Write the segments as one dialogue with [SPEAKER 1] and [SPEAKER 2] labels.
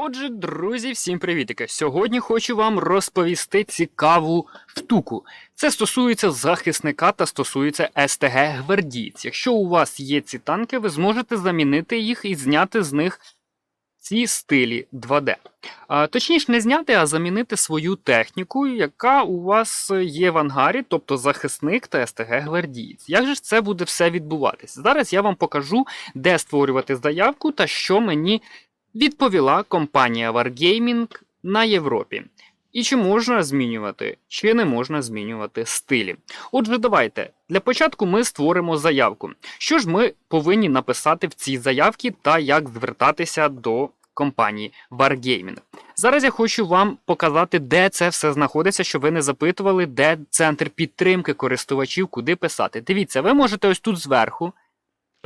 [SPEAKER 1] Отже, друзі, всім привітики! Сьогодні хочу вам розповісти цікаву штуку. Це стосується захисника та стосується СТГ гвардійць. Якщо у вас є ці танки, ви зможете замінити їх і зняти з них ці стилі 2D. А, точніше, не зняти, а замінити свою техніку, яка у вас є в ангарі, тобто захисник та СТГ гвардієць. Як же ж це буде все відбуватись? Зараз я вам покажу, де створювати заявку та що мені відповіла компанія Wargaming на Європі. І чи можна змінювати, чи не можна змінювати стилі. Отже, давайте для початку ми створимо заявку. Що ж ми повинні написати в цій заявці та як звертатися до компанії Wargaming. Зараз я хочу вам показати, де це все знаходиться, щоб ви не запитували, де центр підтримки користувачів, куди писати. Дивіться, ви можете ось тут зверху.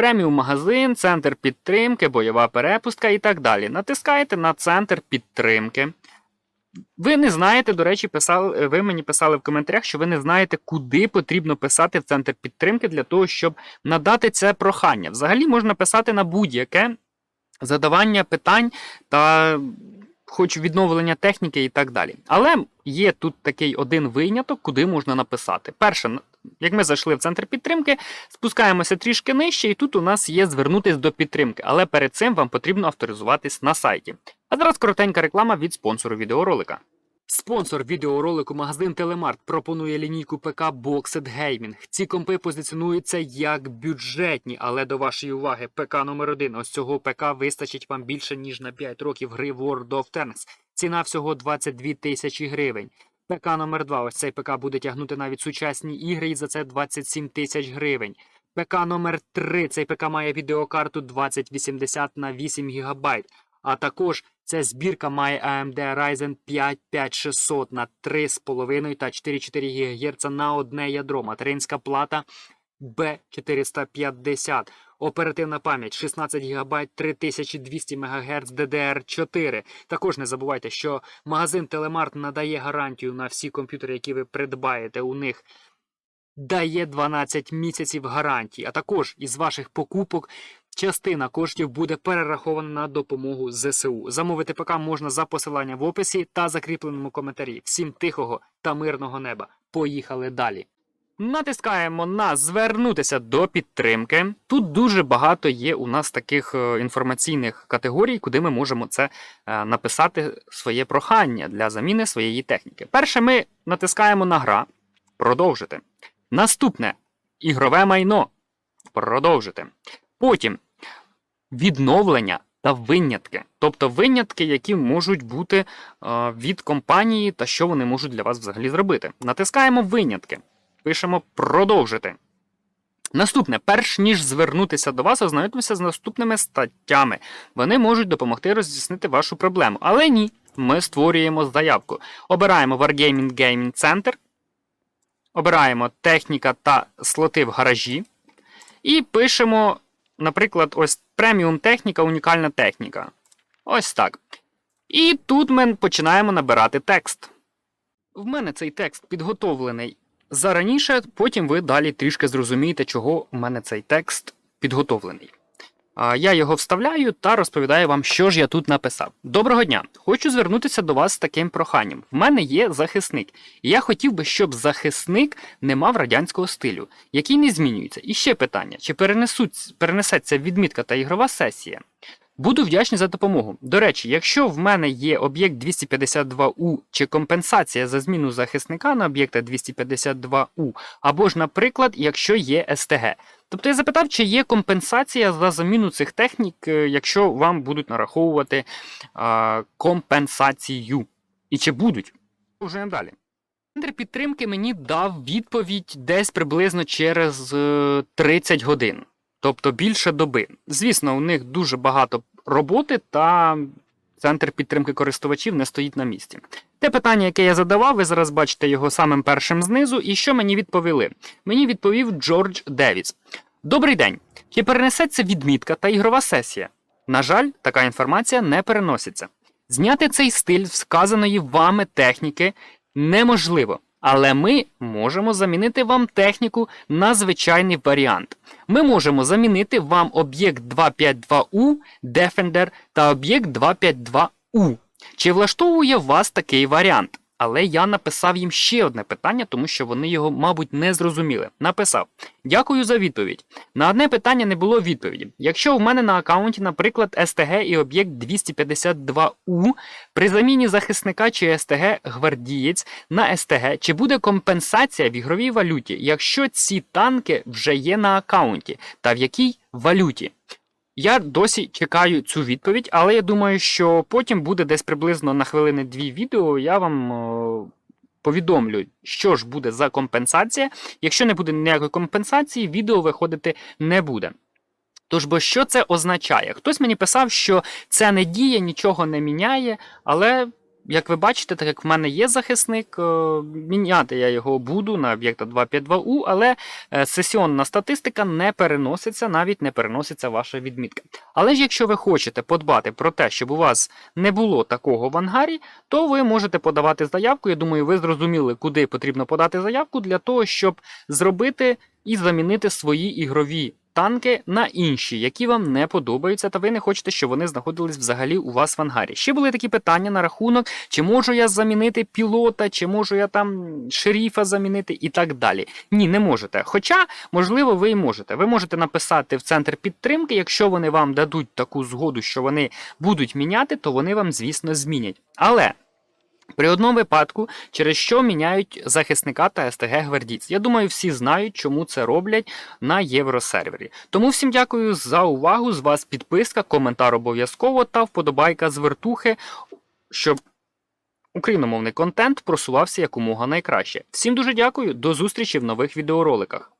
[SPEAKER 1] Преміум магазин, центр підтримки, бойова перепустка і так далі. Натискаєте на центр підтримки. Ви не знаєте, до речі, писали, ви мені писали в коментарях, що ви не знаєте, куди потрібно писати в центр підтримки для того, щоб надати це прохання. Взагалі можна писати на будь-яке задавання питань та хоч відновлення техніки і так далі. Але є тут такий один виняток, куди можна написати. Перше, як ми зайшли в центр підтримки, спускаємося трішки нижче, і тут у нас є звернутись до підтримки, але перед цим вам потрібно авторизуватись на сайті. А зараз коротенька реклама від спонсору відеоролика. Спонсор відеоролику магазин Телемарт пропонує лінійку ПК Boxed Gaming. Ці компи позиціонуються як бюджетні, але до вашої уваги ПК номер 1 Ось цього ПК вистачить вам більше ніж на 5 років гри World of Tanks. Ціна всього 22 тисячі гривень. ПК номер 2 Ось цей ПК буде тягнути навіть сучасні ігри, і за це 27 тисяч гривень. ПК номер 3 Цей ПК має відеокарту 2080 на 8 ГБ. А також ця збірка має AMD Ryzen 5 5600 на 3,5 та 4,4 ГГц на одне ядро. Материнська плата B450. Оперативна пам'ять 16 ГБ 3200 МГц DDR4. Також не забувайте, що магазин Телемарт надає гарантію на всі комп'ютери, які ви придбаєте у них. Дає 12 місяців гарантії, а також із ваших покупок частина коштів буде перерахована на допомогу ЗСУ. Замовити ПК можна за посиланням в описі та закріпленому коментарі. Всім тихого та мирного неба. Поїхали далі. Натискаємо на звернутися до підтримки. Тут дуже багато є у нас таких е, інформаційних категорій, куди ми можемо це е, написати своє прохання для заміни своєї техніки. Перше, ми натискаємо на гра, продовжити. Наступне ігрове майно. Продовжити. Потім відновлення та винятки. Тобто винятки, які можуть бути е, від компанії та що вони можуть для вас взагалі зробити. Натискаємо винятки. Пишемо продовжити. Наступне, перш ніж звернутися до вас, ознайомтеся з наступними статтями. Вони можуть допомогти роз'яснити вашу проблему. Але ні, ми створюємо заявку. Обираємо Wargaming Gaming Center. Обираємо техніка та слоти в гаражі. І пишемо, наприклад, ось преміум техніка, унікальна техніка. Ось так. І тут ми починаємо набирати текст. В мене цей текст підготовлений зараніше, потім ви далі трішки зрозумієте, чого у мене цей текст підготовлений. А Я його вставляю та розповідаю вам, що ж я тут написав. Доброго дня! Хочу звернутися до вас з таким проханням. В мене є захисник, і я хотів би, щоб захисник не мав радянського стилю, який не змінюється. І ще питання: чи перенесеться відмітка та ігрова сесія? Буду вдячний за допомогу. До речі, якщо в мене є об'єкт 252У чи компенсація за зміну захисника на об'єкта 252У, або ж, наприклад, якщо є СТГ. Тобто я запитав, чи є компенсація за заміну цих технік, е, якщо вам будуть нараховувати а, компенсацію. І чи будуть? Уже далі. Центр підтримки мені дав відповідь десь приблизно через е, 30 годин, тобто більше доби. Звісно, у них дуже багато роботи, та центр підтримки користувачів не стоїть на місці. Те питання, яке я задавав, ви зараз бачите його самим першим знизу, і що мені відповіли? Мені відповів Джордж Девіс. Добрий день. Чи перенесеться відмітка та ігрова сесія? На жаль, така інформація не переноситься. Зняти цей стиль вказаної вами техніки неможливо, але ми можемо замінити вам техніку на звичайний варіант. Ми можемо замінити вам об'єкт 252U, Defender та об'єкт 252U. Чи влаштовує вас такий варіант? Але я написав їм ще одне питання, тому що вони його, мабуть, не зрозуміли. Написав: Дякую за відповідь. На одне питання не було відповіді. Якщо в мене на аккаунті, наприклад, СТГ і об'єкт 252У, при заміні захисника чи СТГ гвардієць на СТГ, чи буде компенсація в ігровій валюті, якщо ці танки вже є на аккаунті, та в якій валюті? Я досі чекаю цю відповідь, але я думаю, що потім буде десь приблизно на хвилини дві відео. Я вам е, повідомлю, що ж буде за компенсація. Якщо не буде ніякої компенсації, відео виходити не буде. Тож бо що це означає? Хтось мені писав, що це не діє, нічого не міняє, але. Як ви бачите, так як в мене є захисник, е, міняти я його буду на об'єкта 252U, але е, сесіонна статистика не переноситься, навіть не переноситься ваша відмітка. Але ж якщо ви хочете подбати про те, щоб у вас не було такого в ангарі, то ви можете подавати заявку. Я думаю, ви зрозуміли, куди потрібно подати заявку для того, щоб зробити і замінити свої ігрові танки на інші, які вам не подобаються, та ви не хочете, щоб вони знаходились взагалі у вас в ангарі. Ще були такі питання на рахунок, чи можу я замінити пілота, чи можу я там шеріфа замінити і так далі. Ні, не можете. Хоча, можливо, ви і можете. Ви можете написати в центр підтримки, якщо вони вам дадуть таку згоду, що вони будуть міняти, то вони вам, звісно, змінять. Але. При одному випадку, через що міняють захисника та СТГ гвардійць. Я думаю, всі знають, чому це роблять на євросервері. Тому всім дякую за увагу. З вас підписка, коментар обов'язково та вподобайка з вертухи, щоб україномовний контент просувався якомога найкраще. Всім дуже дякую, до зустрічі в нових відеороликах.